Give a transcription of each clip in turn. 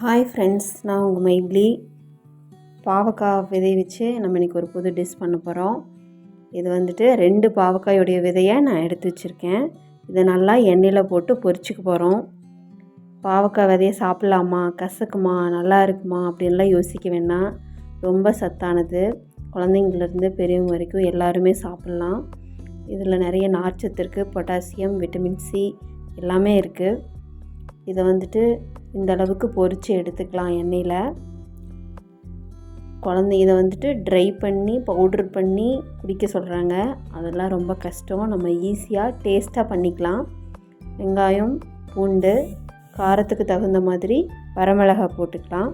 Hi friends நான் உங்கள் மைப்ளி பாவக்காய் விதை வச்சு நம்ம இன்றைக்கி ஒரு புது டிஷ் பண்ண போகிறோம் இது வந்துட்டு ரெண்டு பாவக்காயோடைய விதையை நான் எடுத்து வச்சுருக்கேன். இதை நல்லா எண்ணெயில் போட்டு பொரிச்சிக்க போகிறோம் பாவக்காய் விதையை சாப்பிட்லாமா? கசக்குமா? நல்லா இருக்குமா? அப்படின்லாம் யோசிக்க வேண்டாம் ரொம்ப சத்தானது. குழந்தைங்கள்லேருந்து பெரியவங்க வரைக்கும் எல்லாருமே சாப்பிட்லாம். இதில் நிறைய நார்ச்சத்து இருக்குது பொட்டாசியம் விட்டமின் சி எல்லாமே இருக்குது இதை வந்துட்டு இந்த அளவுக்கு பொரித்து எடுத்துக்கலாம் எண்ணெயில். குழந்தை இதை வந்துட்டு ட்ரை பண்ணி பவுட்ரு பண்ணி குடிக்க சொல்கிறாங்க அதெல்லாம் ரொம்ப கஷ்டம். நம்ம ஈஸியாக டேஸ்ட்டாக பண்ணிக்கலாம். வெங்காயம் பூண்டு காரத்துக்கு தகுந்த மாதிரி வரமிளகாய் போட்டுக்கலாம்.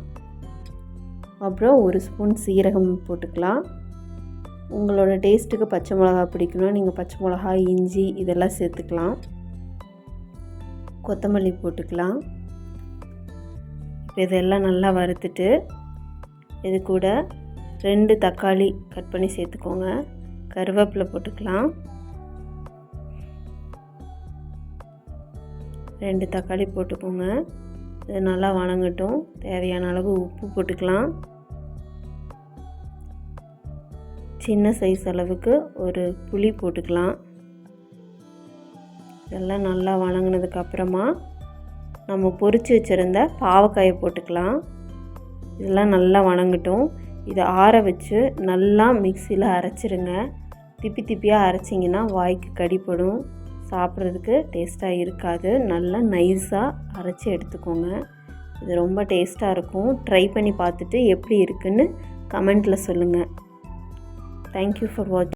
அப்புறம் ஒரு ஸ்பூன் சீரகம் போட்டுக்கலாம். உங்களோட டேஸ்ட்டுக்கு பச்சை மிளகா பிடிக்கணும் நீங்கள் பச்சை மிளகா இஞ்சி இதெல்லாம் சேர்த்துக்கலாம். கொத்தமல்லி போட்டுக்கலாம். இதெல்லாம் நல்லா வறுத்துட்டு இது கூட ரெண்டு தக்காளி கட் பண்ணி சேர்த்துக்கோங்க. கருவேப்பிலை போட்டுக்கலாம். ரெண்டு தக்காளி போட்டுக்கோங்க. இது நல்லா வணங்கட்டும். தேவையான அளவு உப்பு போட்டுக்கலாம். சின்ன சைஸ் அளவுக்கு ஒரு புளி போட்டுக்கலாம். இதெல்லாம் நல்லா வணங்கினதுக்கு அப்புறமா நம்ம பொரித்து வச்சுருந்த பாவக்காயை போட்டுக்கலாம். இதெல்லாம் நல்லா வணங்கட்டும். இதை ஆற வச்சு நல்லா மிக்சியில் அரைச்சிருங்க. திப்பி திப்பியாக அரைச்சிங்கன்னா வாய்க்கு கடிப்படும் சாப்பிட்றதுக்கு டேஸ்ட்டாக இருக்காது. நல்லா நைஸாக அரைச்சி எடுத்துக்கோங்க. இது ரொம்ப டேஸ்ட்டாக இருக்கும். ட்ரை பண்ணி பார்த்துட்டு எப்படி இருக்குன்னு கமெண்ட்டில் சொல்லுங்கள் தேங்க்யூ ஃபார் வாட்ச்